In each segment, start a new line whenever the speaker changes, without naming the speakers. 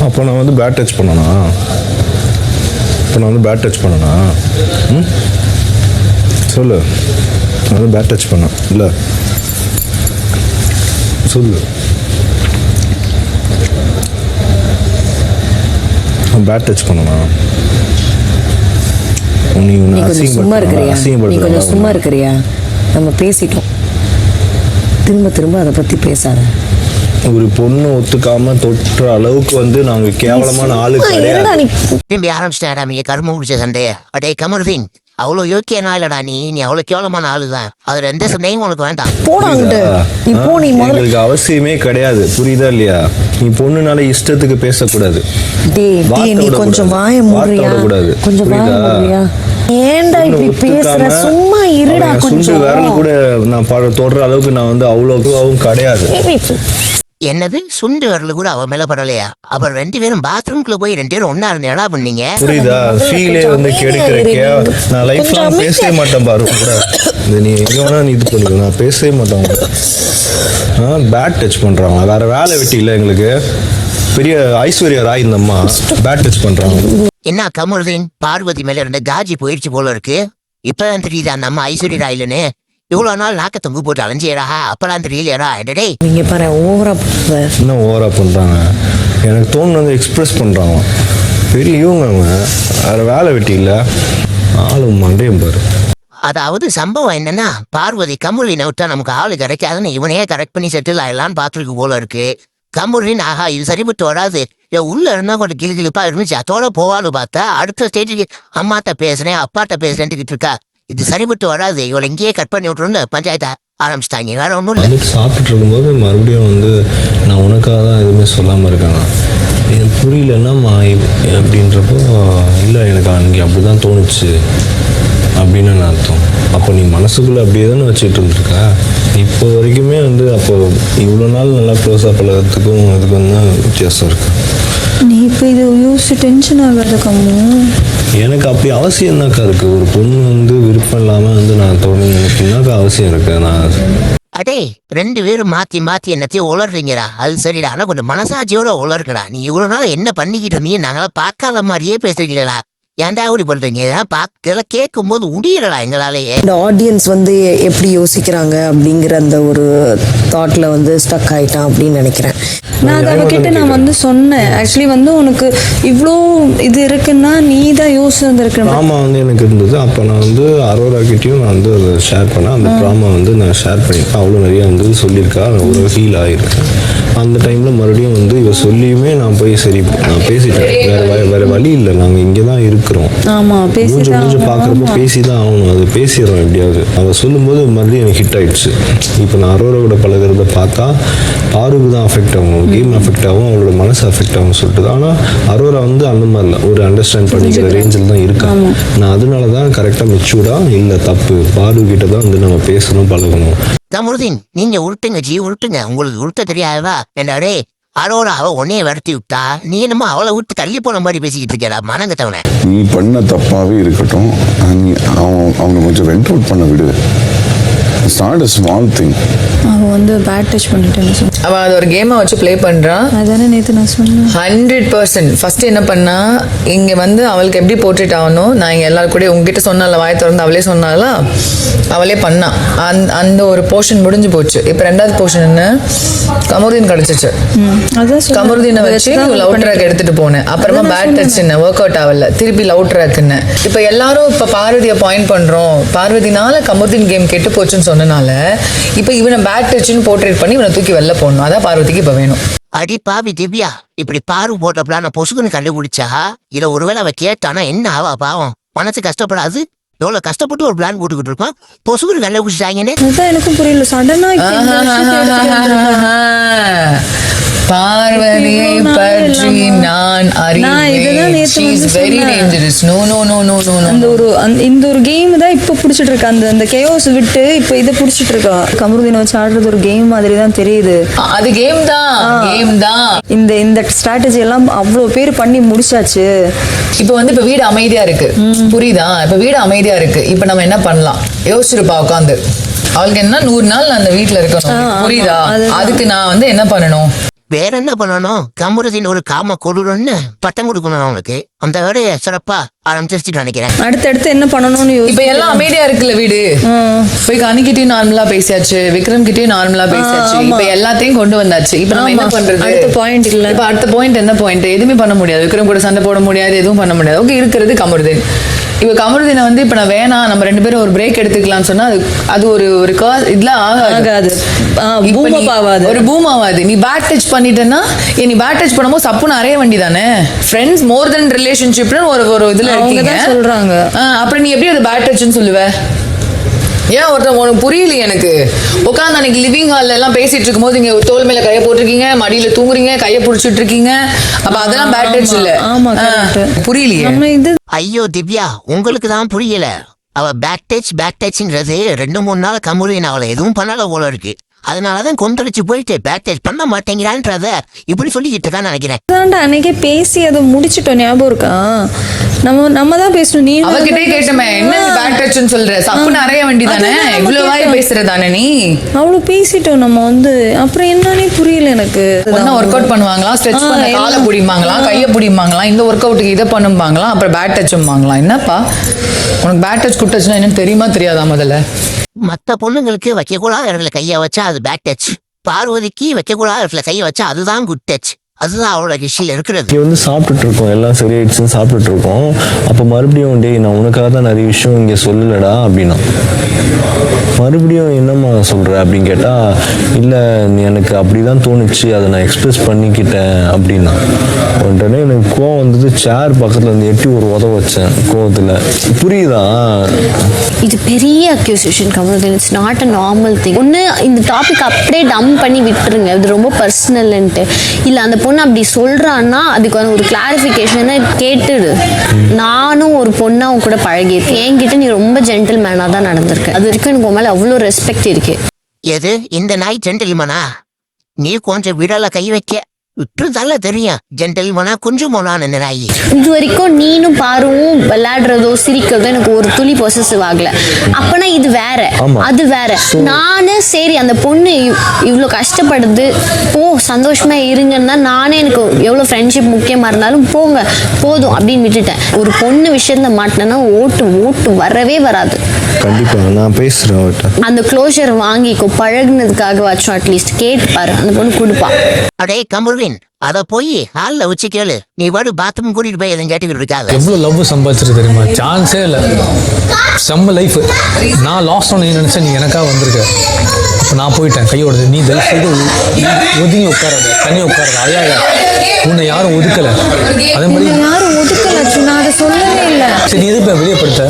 அப்போ நான் வந்து பேட் டச் பண்ணனா? இப்போ நான் வந்து பேட் டச் பண்ணனா? ம்? சொல்லு. நான் வந்து பேட் டச் பண்ணேன். இல்லை. சொல்லு. பேட் டச் பண்ணனா? நீ
கொஞ்சம் சும்மா இருக்கிறியா? நீ கொஞ்சம் சும்மா இருக்கிறியா? நம்ம பேசிட்டோம். திரும்ப திரும்ப அதை பத்தி பேசாத.
ஒரு பொண்ணு ஒத்துக்காம தொற்ற அளவுக்கு வந்து நாங்க கேவலமான ஆளு கிடையாது.
திரும்பி ஆரம்பிச்சிட்டாடா நீ கரும முடிச்ச சண்டைய. அடே கமருதீன் அவ்வளோ யோக்கியனா இல்லடா நீ. நீ அவ்வளோ கேவலமான ஆளுதான். அதுல எந்த சண்டையும் உனக்கு வேண்டாம்.
போடா அங்கிட்டு. நீ போ நீ முதல்ல.
எங்களுக்கு அவசியமே கிடையாது. புரியுதா இல்லையா? நீ பொண்ணுனால இஷ்டத்துக்கு பேசக்கூடாது.
டேய் நீ. கொஞ்சம் வாய
விடக்கூடாது.
கொஞ்சம் வாய ஏன்டா இப்படி பேசுற? சும்மா இருடா கொஞ்சம்.
விரல் கூட நான் தொடுற அளவுக்கு நான் வந்து அவ்வளோவும் கிடையாது.
என்னது? சுண்டு வரல கூட அவன் மேல படலையா? அப்புறம் ரெண்டு பேரும் பாத்ரூம்குள்ள போய் ரெண்டு பேரும் ஒன்னா இருந்து என்ன பண்ணீங்க?
புரியுதா? ஃபீலே வந்து கெடுக்கிறக்கே நான் லைஃப் லாங் பேசவே மாட்டேன் பாரு கூட. இது நீ எங்க வேணா நீ இது பண்ணிக்கோ. நான் பேசவே மாட்டேன் பேட் டச் பண்றாங்க. வேற வேலை வெட்டி இல்லை எங்களுக்கு. பெரிய ஐஸ்வர்யா ராய் இந்த அம்மா. பேட் டச் பண்றாங்க.
என்ன கமருதீன் பார்வதி மேல இருந்த காஜி போயிடுச்சு போல இருக்கு. இப்பதான் தெரியுது அந்த அம்மா ஐஸ்வர்யா ராயிலன்னு இவ்வளவு நாள் நாக்க தொங்கு போட்டு அலைஞ்சியடா? அப்பதான் தெரியலையடா? டே
நீங்க பாரு ஓவரா போகுது.
இன்னும் ஓவரா பண்றாங்க எனக்கு தோணு வந்து எக்ஸ்பிரஸ் பண்றாங்க. பெரிய இவங்க அவங்க வேற வேலை வெட்டி இல்லை. ஆளும் மண்டையும் பாரு.
அதாவது சம்பவம் என்னன்னா பார்வதி கமுலினை விட்டா நமக்கு ஆளு கிடைக்காதுன்னு இவனையே கரெக்ட் பண்ணி செட்டில் ஆயிடலான்னு பார்த்துருக்கு போல இருக்கு. கமுலின் ஆஹா இது சரிபட்டு வராது. இவ உள்ள இருந்தா கொஞ்சம் கிளி கிளிப்பா இருந்துச்சு. அதோட போவான்னு பார்த்தா அடுத்த ஸ்டேஜுக்கு அம்மாட்ட பேசுறேன் அப்பாட்ட பேசுறேன்ட்டு இருக்கா. இது சரிபட்டு வராது. இவளை இங்கேயே கட் பண்ணி விட்டுருந்து பஞ்சாயத்தை ஆரம்பிச்சிட்டாங்க. வேற ஒன்றும் இல்லை.
சாப்பிட்டுட்டு இருக்கும்போது மறுபடியும் வந்து நான் உனக்காக தான் எதுவுமே சொல்லாமல் இருக்கேன். எனக்கு புரியலன்னா அப்படின்றப்போ இல்லை எனக்கு அன்றைக்கி அப்படி தான் தோணுச்சு அப்படின்னு நான் அர்த்தம். அப்போ நீ மனசுக்குள்ளே அப்படியே தானே வச்சுட்டு இருந்திருக்க. இப்போ வரைக்குமே வந்து அப்போ இவ்வளோ நாள் நல்லா க்ளோஸாக பழகிறதுக்கும் இதுக்கும் தான் வித்தியாசம் இருக்குது
நீ இப்போ இது யோசிச்சு டென்ஷன் கம்மு.
எனக்கு அப்படி அவசியம் தான்க்கா இருக்குது ஒரு பொண்ணு வந்து விருப்பம் இல்லாமல் வந்து நான் தோணும் எனக்கு என்னக்கா அவசியம் இருக்கு. நான்
அடே ரெண்டு பேரும் மாத்தி மாத்தி என்னத்தையும் உளர்றீங்கடா அது சரிடா. ஆனா கொஞ்சம் மனசாட்சியோட உளர்க்கடா நீ இவ்வளவு நாள் என்ன பண்ணிக்கிட்டு இருந்தீங்க நாங்களாம் பார்க்காத மாதிரியே பேசுறீங்களா ஏன்டா இப்படி பண்றீங்க? இதெல்லாம் பார்க்க கேட்கும் போது முடியலடா எங்களாலேயே.
இந்த ஆடியன்ஸ் வந்து எப்படி யோசிக்கிறாங்க அப்படிங்கிற அந்த ஒரு தாட்ல வந்து ஸ்டக் ஆயிட்டான் அப்படின்னு நினைக்கிறேன்.
நான் அதை அவகிட்ட நான் வந்து சொன்னேன். ஆக்சுவலி வந்து உனக்கு இவ்வளோ இது இருக்குன்னா நீ தான் யோசிச்சு
ட்ராமா வந்து எனக்கு இருந்தது. அப்போ நான் வந்து அரோரா கிட்டேயும் நான் வந்து அதை ஷேர் பண்ணேன். அந்த ட்ராமா வந்து நான் ஷேர் பண்ணியிருக்கேன் அவ்வளோ நிறைய வந்து சொல்லியிருக்கா. ஒரு ஹீல் ஆகிருக்கேன் அந்த டைமில் மறுபடியும் வந்து இவ சொல்லியுமே நான் போய் சரி நான் பேசிட்டேன். வேற வ- வேற வழி இல்லை. நாங்கள் இங்கே தான் இருக்கிறோம்.
ஆமா
மூஞ்சு
பேசிதான்
மூஞ்சு பார்க்குறப்ப. பேசி தான் ஆகணும். அது பேசிடுறோம் எப்படியாவது. அவள் சொல்லும்போது மறுபடியும் எனக்கு ஹிட் ஆயிடுச்சு. இப்போ நான் அரோராவோட பழகுறத பார்த்தா பாருக்கு தான் அஃபெக்ட் ஆகும். கேம் அஃபெக்ட் ஆகும். அவளோட மனசு அஃபெக்ட் ஆகும் சொல்லிட்டு ஆனால் அரோரா வந்து அந்த மாதிரி இல்லை. ஒரு அண்டர்ஸ்டாண்ட் பண்ணிக்கிற ரேஞ்சில் தான் இருக்கேன் நான் அதனால தான் கரெக்டாக மெச்சூர்டாக இல்லை தப்பு. பாரு கிட்ட தான் வந்து நம்ம பேசணும் பழகணும்.
தமுருதீன் நீங்க உருட்டுங்க ஜி உருட்டுங்க. உங்களுக்கு உருட்ட தெரியாதவா? என்னடே அரோரா அவ உன்னைய வரத்தி விட்டா? நீ என்னமோ அவளை விட்டு தள்ளி போன மாதிரி பேசிக்கிட்டு இருக்கேடா மனங்கத்தவனை.
நீ பண்ண தப்பாவே இருக்கட்டும். அவன் அவனை கொஞ்சம் வெண்ட் அவுட் பண்ண விடு. இட்ஸ் நாட் ஸ்மால் திங்
அவன் வந்து பேட் டச் பண்ணிட்டேன்னு சொன்னான்
அவன் அது ஒரு கேமை வச்சு ப்ளே பண்ணுறான்
அதானே நேற்று நான் சொன்னேன்.
ஹண்ட்ரட் பர்சன்ட் ஃபர்ஸ்ட் என்ன பண்ணா இங்கே வந்து அவளுக்கு எப்படி போர்ட்ரேட் ஆகணும்? நான் இங்கே எல்லாரும் கூட உங்ககிட்ட சொன்னால வாயை திறந்து அவளே சொன்னால அவளே பண்ணா. அந்த அந்த ஒரு போர்ஷன் முடிஞ்சு போச்சு. இப்போ ரெண்டாவது போர்ஷன் என்ன? கமருதீன் கிடச்சிச்சு. கமருதீனை வச்சு லவ். ட்ராக் எடுத்துட்டு போனேன். அப்புறமா பேட்
சொன்னேன்.
டச் ஒர்க் அவுட் ஆகல. திருப்பி லவ் ட்ராக்னு இப்போ எல்லாரும் இப்போ பார்வதியை பாயிண்ட் பண்றோம். பார்வதினால கமருதீன் கேம் கெட்டு போச்சுன்னு சொன்னனால இப்போ இவனை பேட் டச்னு போர்ட்ரேட் பண்ணி இவனை தூக்கி வெளில போடணும். அதான் பார்வதிக்கு இப்போ வேணும்.
அடி பாவி திவ்யா இப்படி பாரு போட்ட பிளான பொசுக்குன்னு கண்டுபிடிச்சா இத ஒருவேளை அவ கேட்டானா என்ன ஆவா பாவம்? மனசு கஷ்டப்படாது. எவ்வளவு கஷ்டப்பட்டு ஒரு பிளான் போட்டுக்கிட்டு இருப்பான் பொசுக்குன்னு கண்டுபிடிச்சாங்கன்னு
அதான் எனக்கும் புரியல. சடனா
பார்வதியை பற்றி நான்
அந்த ஒரு இந்த ஒரு கேம் தான் இப்போ பிடிச்சிட்டு இருக்கா. அந்த அந்த கேஓஸ் விட்டு இப்போ இதை பிடிச்சிட்டு இருக்கா? கமருதீனை வச்சு ஆடுறது ஒரு கேம் மாதிரி தான் தெரியுது
அது கேம் தான். கேம் தான்.
இந்த இந்த ஸ்ட்ராட்டஜி எல்லாம் அவ்வளோ பேர் பண்ணி முடிச்சாச்சு.
இப்போ வந்து இப்போ வீடு அமைதியா இருக்கு. புரியுதா? இப்போ வீடு அமைதியா இருக்கு. இப்போ நம்ம என்ன பண்ணலாம்? யோசிச்சிருப்பா உட்காந்து அவளுக்கு என்ன? நூறு நாள் நான் அந்த வீட்ல இருக்கணும். புரியுதா. அதுக்கு நான் வந்து என்ன பண்ணணும்?
வேற என்ன பண்ணணும்? கமுரதின் ஒரு காம கொடூரன்னு பட்டம் கொடுக்கணும் அவனுக்கு அந்த வேலையை சிறப்பா ஆரம்பிச்சிருச்சுட்டு நினைக்கிறேன்.
அடுத்தடுத்து என்ன பண்ணணும்னு
இப்ப எல்லாம் அமைதியா இருக்குல்ல வீடு? போய் கனிக்கிட்டயும் நார்மலா பேசியாச்சு விக்ரம் கிட்டயும் நார்மலா பேசியாச்சு. இப்ப எல்லாத்தையும் கொண்டு வந்தாச்சு. இப்ப நம்ம என்ன. பண்றது?
அடுத்த point இல்ல.
இப்ப அடுத்த பாயிண்ட் என்ன பாயிண்ட் எதுவுமே பண்ண முடியாது. விக்ரம் கூட சண்டை போட முடியாது எதுவும் பண்ண முடியாது. ஓகே இருக்கிறது கமருதீன் இப்ப கமருதீனை வந்து இப்ப நான் வேணாம் நம்ம ரெண்டு பேரும் ஒரு பிரேக் எடுத்துக்கலாம்னு சொன்னா அது அது ஒரு ஒரு cause- இதெல்லாம் ஆகாது.
ஆகாது.
ஒரு பூம் ஆகாது நீ பேட் டச் பண்ணிட்டேன்னா நீ பேட் டச் பண்ணும்போது சப்புன்னு அறைய வேண்டி தானே ஃப்ரெண்ட்ஸ் மோர் தென் ரிலேஷன்ஷிப்னு ஒரு ஒரு இதுல. ஆ, அப்புறம் நீ எப்படி அது பேட் டச்னு சொல்லுவ? ஏன் ஒருத்தன் உனக்கு புரியலையே எனக்கு? உட்காந்து அன்னைக்கு லிவிங் ஹால்ல எல்லாம் பேசிட்டு இருக்கும்போது இங்க தோல் மேல கையை போட்டிருக்கீங்க மடியில தூங்குறீங்க கையை புடிச்சிட்டு இருக்கீங்க அப்ப அதெல்லாம் பேட் டச் இல்ல. புரியலையே.
நம்ம இது
ஐயோ திவ்யா உங்களுக்கு தான் புரியல. அவ பேக் டச் பேக் டச்ன்றது ரெண்டு மூணு நாள் கமுறின் அவளை எதுவும் பண்ணல போல இருக்கு. அதனாலதான் கொந்தளிச்சு போயிட்டு பேக் டச் பண்ண மாட்டேங்கிறான்றத இப்படி சொல்லிக்கிட்டு இருக்கான்னு நினைக்கிறேன்
அன்னைக்கே பேசி அதை முடிச்சிட்டோம் ஞாபகம் இருக்கா? நம்ம நம்ம தான் பேசணும் நீ
அவகிட்டே கேட்டமே என்ன பேட் டச்னு சொல்ற? சப்புன்னு அறைய வேண்டி தானே இவ்வளவு வாய்
கேட்டோம்.
பேசுறதானே நீ?
அவ்வளவு பேசிட்டோம் நம்ம வந்து. அப்புறம் என்னன்னே புரியல எனக்கு.
ஒன்னா ஒர்க் அவுட் பண்ணுவாங்களா? ஸ்ட்ரெச் பண்ண. காலை பிடிப்பாங்களாம் கையை பிடிப்பாங்களாம் இந்த ஒர்க் அவுட்டுக்கு இதை பண்ணுவாங்களாம் அப்புறம் பேட் டச்சும்பாங்களாம் என்னப்பா? உனக்கு பேட் டச் குட் டச்னா என்னன்னு தெரியுமா தெரியாதா முதல்ல?
மத்த பொண்ணுங்களுக்கு வைக்கக்கூடாத இடத்துல கையை வச்சா அது பேக் டச் பார்வதிக்கு வைக்கக்கூடாத இடத்துல கையை வச்சா அதுதான் குட் டச் அதுதான் அவளோட ஹிஸ்டியில் இருக்கிறது.
இங்கே வந்து சாப்பிட்டுட்டு இருக்கோம் எல்லாம் சரியாயிடுச்சுன்னு சாப்பிட்டுட்டு இருக்கோம் அப்போ மறுபடியும் டேய் நான் உனக்காக தான் நிறைய விஷயம் இங்கே சொல்லலடா அப்படின்னா. மறுபடியும் என்னம்மா சொல்கிற அப்படின்னு கேட்டால் இல்லை எனக்கு அப்படி தான் தோணுச்சு. அதை நான் எக்ஸ்பிரஸ் பண்ணிக்கிட்டேன் அப்படின்னா. உடனே எனக்கு கோவம் வந்தது சேர் பக்கத்தில் இருந்து எட்டி ஒரு உதவ வச்சேன் கோவத்தில். புரியுதா?
இது பெரிய accusation Kamarudeen it's not a normal thing ஒன்று இந்த டாபிக் அப்படியே டம் பண்ணி விட்டுருங்க. இது ரொம்ப பர்சனல்ன்ட்டு இல்லை அந்த பொண்ணு அப்படி சொல்கிறான்னா அதுக்கான ஒரு கிளாரிஃபிகேஷனை கேட்டுடு. நானும் ஒரு பொண்ணு அவங்க கூட பழகியிருக்கேன். என்கிட்ட நீ ரொம்ப ஜென்டில் மேனாக தான் நடந்திருக்க. அது வரைக்கும் எனக்கு உன் மேலே அவ்வளோ ரெஸ்பெக்ட் இருக்கு.
எது? இந்த நாய் ஜென்டில்மனா நீ கொஞ்சம் விடல கை வைக்க. விட்டுருந்தால தெரியும். ஜென்டில்மனா குஞ்சுமோனான்னு இந்த நாய்
இது வரைக்கும் நீனும் பாருவும் விளையாடுறதோ சிரிக்கிறதோ எனக்கு ஒரு துளி பொசசிவ் ஆகல. அப்பனா இது வேற. அது வேற. நானு சரி அந்த பொண்ணு இவ்- இவ்ளோ கஷ்டப்படுது. போ சந்தோஷமா இருங்கன்னா நானே எனக்கு எவ்வளவு ஃப்ரெண்ட்ஷிப் முக்கியமா இருந்தாலும் போங்க போதும் அப்படின்னு விட்டுட்டேன். ஒரு பொண்ணு விஷயத்துல மாட்டினேன்னா ஓட்டு ஓட்டு வரவே வராது.
கண்டிப்பாக நான் அவர்கிட்ட.
அந்த க்ளோஷர் வாங்கிக்கோ பழகுனதுக்காக வச்சோம் அட்லீஸ்ட் கேட்டு பாரு. அந்த பொண்ணு கொடுப்பா.
அடே கமுருவின் அத போய் ஹால்ல வச்சு கேளு. நீ வாடு பாத்ரூம் கூட்டிட்டு போய் எதுவும் கேட்டுக்கிட்டு இருக்காது.
எவ்வளோ லவ் சம்பாதிச்சிரு தெரியுமா? சான்ஸே இல்லை. செம்ம லைஃப் நான் லாஸ்ட் ஒன்று நினச்சேன் நீ எனக்காக வந்திருக்க. இப்போ நான் போயிட்டேன். கையோடது நீ தயவு செய்து ஒதுங்கி உட்காராத. தனி உட்காராத. அழாத உன்னை யாரும் ஒதுக்கலை. அதே மாதிரி
யாரும் ஒதுக்கல நான் அதை சொல்லவே இல்லை.
சரி நீ எது இப்போ வெளியே படுத்த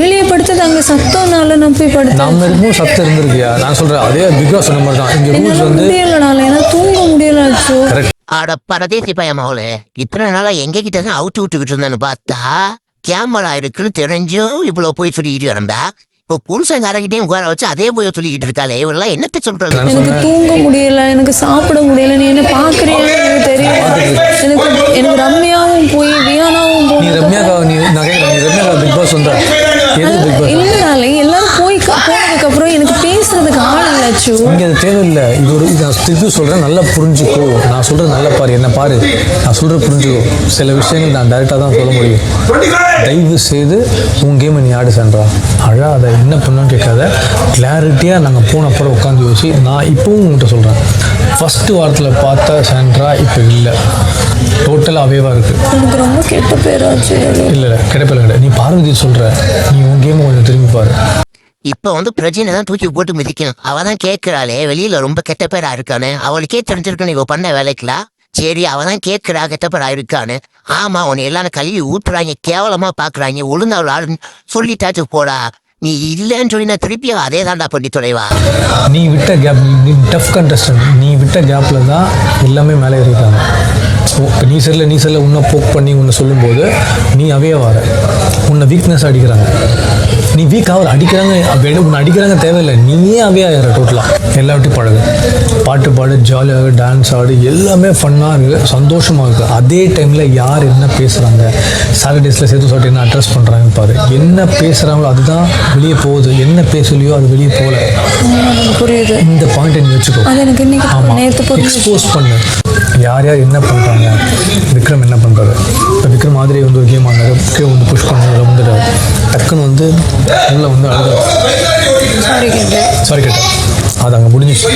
வெளியே படுத்தது அங்க சத்தம்னால நான் போய் படுத்தேன்.
நம்ம இருக்கும்போது சத்தம் இருந்திருக்கியா? நான் சொல்கிறேன் அதே பிக் பாஸ் சொன்ன மாதிரி தான். இங்கே ரூல்ஸ் வந்து
முடியலனால ஏன்னா தூங்க
ஆட பரதேசி பையன் மகளே இத்தனை நாளா எங்க கிட்ட தான் அவுட்டு விட்டுக்கிட்டு இருந்தேன்னு பார்த்தா கேமரா இருக்குன்னு தெரிஞ்சும் இவ்வளவு போய் சொல்லிக்கிட்டு இருந்தா இப்போ புருஷங்காரங்கிட்டையும் உட்கார வச்சு அதே போய் சொல்லிக்கிட்டு இருக்காளே இவெல்லாம் என்னத்த சொல்றது?
எனக்கு தூங்க முடியல எனக்கு சாப்பிட முடியல நீ என்ன பாக்குறியான்னு எனக்கு தெரியல
திருப்பி சொல்கிறேன் நல்லா புரிஞ்சுக்கோ. நான் சொல்கிறது நல்லா பாரு என்ன பாரு. நான் சொல்கிறது புரிஞ்சுக்கோ. சில விஷயங்கள் நான் டைரெக்டாக தான் சொல்ல முடியும். தயவு செய்து உன் கேமை நீ ஆடு சென்றா. அழாத என்ன பண்ணான்னு கேட்காத. கிளாரிட்டியாக நாங்கள் போன அப்புறம் உட்காந்து யோசி நான் இப்போவும் உங்கள்கிட்ட சொல்கிறேன் ஃபஸ்ட்டு வாரத்தில் பார்த்த சென்ட்ரா இப்போ இல்லை. டோட்டலாக அவேவாக இருக்குது
எனக்கு ரொம்ப கெட்ட பேராச்சு.
இல்லை இல்லை கிடைப்பில்லை கிடையாது. நீ பார்வதி சொல்கிற நீ உன் கேமை கொஞ்சம் திரும்பி பாரு.
இப்போ வந்து பிரஜினை தான் தூக்கி போட்டு மிதிக்கணும். அவ தான் கேட்கிறாளே வெளியில ரொம்ப கெட்ட பேரா இருக்கானு. அவளுக்கே தெரிஞ்சிருக்கணும் இவ பண்ண வேலைக்குலாம் சரி அவ தான் கேட்கிறா கெட்டப்படா இருக்கான்னு ஆமா உன்னை எல்லாரும் கழுவி ஊற்றுறாங்க கேவலமா பாக்குறாங்க ஒழுங்கா ஆளுன்னு சொல்லிட்டாச்சு போடா. நீ இல்லைன்னு சொல்லி நான் திருப்பியும் அதே தாண்டா பண்ணி தொலைவா?
நீ விட்ட கேப் நீ டஃப் கண்டஸ்டன்ட் நீ விட்ட கேப்பில் தான் எல்லாமே மேலே இருக்காங்க இப்போ நீ சரியில்லை நீ சரியில்லை உன்னை போக் பண்ணி உன்னை சொல்லும்போது நீ அவே வர. உன்னை வீக்னஸ் அடிக்கிறாங்க. நீ வீக் ஆகிற அடிக்கிறாங்க வெறும் உன்னை அடிக்கிறாங்க தேவையில்லை. நீயே அவே ஆகிற டோட்டலாக எல்லாவற்றையும் பழகு. பாட்டு பாடு ஜாலியாக டான்ஸ் ஆடு எல்லாமே ஃபன்னாக இருக்குது சந்தோஷமாக இருக்குது அதே டைமில் யார் என்ன பேசுகிறாங்க சாட்டர்டேஸில் சேர்த்து சொல்லிட்டு என்ன அட்ரஸ் பண்ணுறாங்கன்னு பாரு. என்ன பேசுகிறாங்களோ அதுதான் வெளியே போகுது என்ன பேசலையோ அது வெளியே போகல
புரியுது.
இந்த பாயிண்ட் நீ வச்சுக்கோ.
அது எனக்கு இன்னைக்கு.
எக்ஸ்போஸ் பண்ணு. யார் யார் என்ன பண்ணுறாங்க விக்ரம் என்ன பண்ணுறாரு இப்போ விக்ரம் மாதிரி வந்து ஒரு கேம் ஆனாரு விக்ரம் வந்து புஷ் பண்ணதில் வந்துட்டார். டக்குன்னு வந்து உள்ள வந்து அழுதார்
சாரி கேட்டேன்.
சாரி கேட்டேன். அது அங்கே முடிஞ்சிச்சு.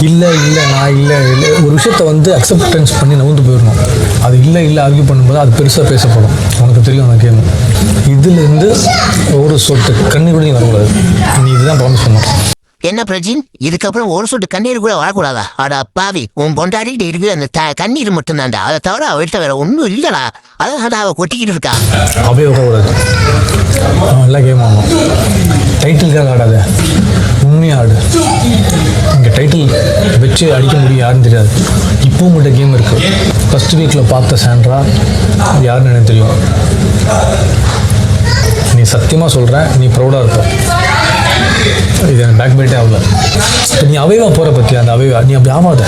இல்லை இல்லை நான் இல்லை இல்லை. ஒரு விஷயத்த வந்து அக்செப்டன்ஸ் பண்ணி நவுந்து போயிடணும். அது இல்லை இல்லை ஆர்கியூ பண்ணும்போது அது பெருசாக பேசப்படும். உனக்கு தெரியும் அந்த கேம் இதுலேருந்து ஒரு சொட்டு கண்ணு கூட நீ வரக்கூடாது. நீ இதுதான் ப்ராமிஸ் பண்ணணும்.
என்ன பிரஜின்? இதுக்கப்புறம் ஒரு சொட்டு கண்ணீர் கூட வரக்கூடாதா? அட பாவி உன் பொண்டாடிட்டு இருக்குது அந்த த- கண்ணீர் மட்டும்தான்டா. அதை தவிர அவள்கிட்ட வேற ஒன்றும் இல்லடா. அதான் அவ கொட்டிக்கிட்டு இருக்கா.
அப்படியே அவன் எல்லாம் கேம் ஆடணும் டைட்டிலுக்காக ஆடாத உண்மையாக ஆடு இங்கே டைட்டில் வச்சு அடிக்க முடியும் யாருன்னு தெரியாது. இப்போ உங்கள்கிட்ட கேம் இருக்குது ஃபஸ்ட் வீக்கில் பார்த்த சாண்ட்ரா யாருன்னு எனக்கு தெரியும். நீ சத்தியமாக சொல்கிறேன் நீ ப்ரௌடாக இருப்ப. இது எனக்கு பேக் பைட்டே ஆகல. இப்போ நீ அவைவா போகிற பற்றி அந்த அவைவா நீ அப்படி ஆகாத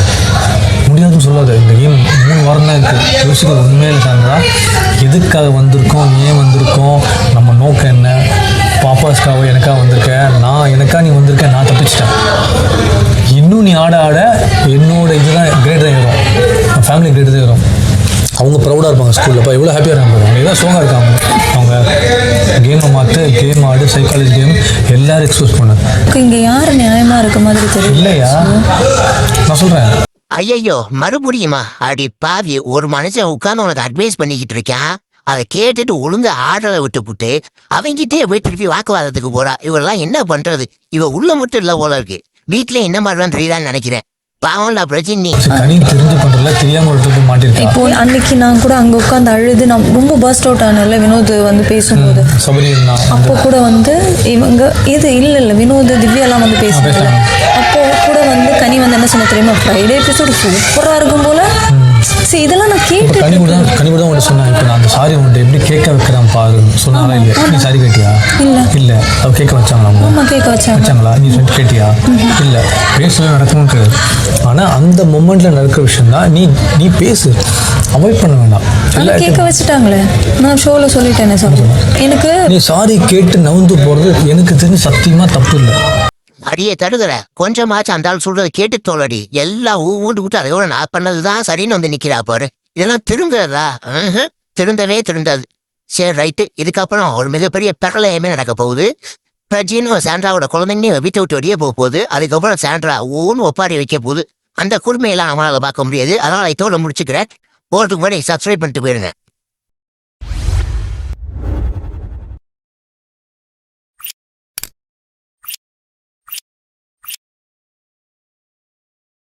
முடியாதுன்னு சொல்லாத. இந்த கேம் மூணு வாரம் தான் இருக்குது யோசிக்க உண்மையில் சான்றா எதுக்காக வந்திருக்கோம் ஏன் வந்திருக்கோம் நம்ம நோக்கம் என்ன? பாப்பாஸ்க்காக எனக்காக வந்திருக்க. நான் எனக்கா நீ வந்திருக்க நான் தப்பிச்சிட்டேன். இன்னும் நீ ஆட ஆட என்னோட இதுதான் கிரேட் தான் ஏறும் ஃபேமிலி கிரேட் தான் ஏறும் அவங்க ப்ரௌடாக இருப்பாங்க ஸ்கூலில் இப்போ எவ்வளோ ஹாப்பியாக இருக்காங்க. அவங்க எல்லாம் சோங்காக இருக்காங்க. அவங்க கேமை மாற்று கேம் ஆடு சைக்காலஜி கேம் எல்லாரும் எக்ஸ்போஸ் பண்ணு.
இங்க யாரு நியாயமா இருக்க மாதிரி தெரியும்
இல்லையா? நான் சொல்கிறேன்
ஐயையோ மறுபடியுமா? அடி பாவி ஒரு மனுஷன் உட்கார்ந்து உனக்கு அட்வைஸ் பண்ணிக்கிட்டு இருக்கான் அதை கேட்டுட்டு ஒழுங்கா ஆர்டரை விட்டு புட்டு அவங்கிட்டே போய் திருப்பி வாக்குவாதத்துக்கு போறா. இவரெல்லாம் என்ன பண்றது? இவ உள்ள மட்டும் இல்ல போல இருக்கு. வீட்டுல என்ன மாதிரிலாம் தெரியுதான்னு நினைக்கிறேன். பாவம்ல பிரஜினி
சரி கனி தெரிஞ்சு
இப்போ அன்னைக்கு நான் கூட அங்க உட்காந்து அழுது நான் ரொம்ப பஸ்ட் அவுட் ஆனல வினோத் வந்து பேசும்போது. அப்போ கூட வந்து இவங்க இது இல்ல இல்ல வினோத் திவ்யாலாம் வந்து பேசுனாங்க. அப்போ கூட வந்து கனி வந்து என்ன சொன்ன தெரியுமா? ஃப்ரைடே எபிசோடு சூப்பரா இருக்கும் போல. சரி இதெல்லாம் நான் கேட்டு
கனி கூட தான் கனி கூட தான் உன்ட்ட சொன்னேன் இப்போ நான் அந்த சாரி உன்ட்ட எப்படி கேட்க வைக்கிறான் பாரு. சொன்னாங்களா இல்லையா? நீ சாரி கேட்டியா?
இல்ல.
இல்லை. அவ கேட்க வச்சாங்களா அவங்க?
கேட்க வச்சாங்க.
வச்சாங்களா? நீ சொல்லிட்டு கேட்டியா? இல்லை. பேசவே நடக்கணும் கிடையாது ஆனால் அந்த மொமெண்ட்ல நடக்கிற விஷயம் தான் நீ நீ பேசு. அவாய்ட் பண்ண வேண்டாம்
ஆனா
எல்லா
கேட்க வச்சுட்டாங்களே. நான் ஷோல சொல்லிட்டேனே சொல்றேன் எனக்கு
நீ சாரி கேட்டு நவுந்து போகிறது எனக்கு தெரிஞ்சு சத்தியமாக தப்பு இல்லை.
அடியே தருகிற கொஞ்சமாச்சும் அந்த ஆள் சொல்றதை கேட்டு தோழடி. எல்லாம் ஊண்டு விட்டு அதோட நான் பண்ணதுதான் சரின்னு வந்து நிக்கிறா பாரு. இதெல்லாம் திருந்துறதா திருந்தவே திருந்தாது. சரி ரைட்டு. இதுக்கப்புறம் ஒரு மிகப்பெரிய பிரளயமே நடக்க போகுது. பிரஜின்னு சாண்ட்ராவோட குழந்தைங்க வீட்டை விட்டு வெளியே போக போகுது. அதுக்கப்புறம் சாண்ட்ரா ஊன்னு ஒப்பாரி வைக்க போகுது. அந்த குடுமையெல்லாம் அவனால் பார்க்க முடியாது. அதனால் இதோட முடிச்சுக்கிறேன். போகிறதுக்கு முன்னாடி சப்ஸ்கிரைப் பண்ணிட்டு போயிருங்க.